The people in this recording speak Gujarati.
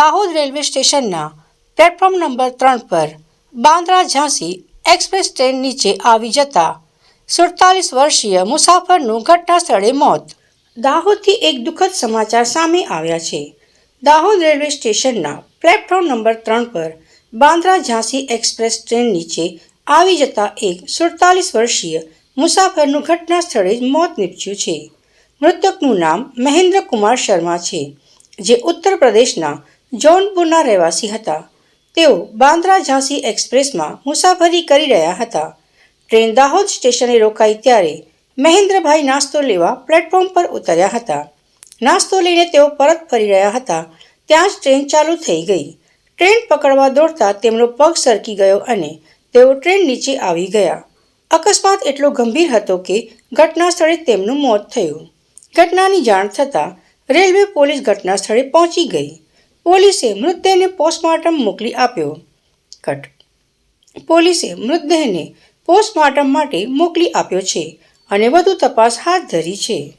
દાહોદ રેલવે સ્ટેશનના પ્લેટફોર્મ નંબર ત્રણ પર બાંદ્રા ઝાંસી એક્સપ્રેસ ટ્રેન નીચે આવી જતા સુડતાલીસ વર્ષીય મુસાફરનું ઘટના સ્થળે મોત. દાહોદથી એક દુઃખદ સમાચાર સામે આવ્યા છે. દાહોદ રેલવે સ્ટેશનના પ્લેટફોર્મ નંબર ત્રણ પર બાંદ્રા ઝાંસી એક્સપ્રેસ ટ્રેન નીચે આવી જતા એક સુડતાલીસ વર્ષીય મુસાફરનું ઘટના સ્થળે મોત નીપજ્યું છે. મૃતકનું નામ મહેન્દ્ર કુમાર શર્મા છે, જે ઉત્તર પ્રદેશના જૌનપુરના રહેવાસી હતા. તેઓ બાંદ્રા ઝાંસી એક્સપ્રેસમાં મુસાફરી કરી રહ્યા હતા. ટ્રેન દાહોદ સ્ટેશને રોકાઈ ત્યારે મહેન્દ્રભાઈ નાસ્તો લેવા પ્લેટફોર્મ પર ઉતર્યા હતા. નાસ્તો લઈને તેઓ પરત ફરી રહ્યા હતા. ત્યાં જ ટ્રેન ચાલુ થઈ ગઈ. ટ્રેન પકડવા દોડતા તેમનો પગ સરકી ગયો અને તેઓ ટ્રેન નીચે આવી ગયા. અકસ્માત એટલો ગંભીર હતો કે ઘટના સ્થળે તેમનું મોત થયું. ઘટનાની જાણ થતાં રેલવે પોલીસ ઘટના સ્થળે પહોંચી ગઈ. પોલીસે મૃતદેહને પોસ્ટમોર્ટમ મોકલી આપ્યો. કટ. પોલીસે મૃતદેહને પોસ્ટમોર્ટમ માટે મોકલી આપ્યો છે અને વધુ તપાસ હાથ ધરી છે.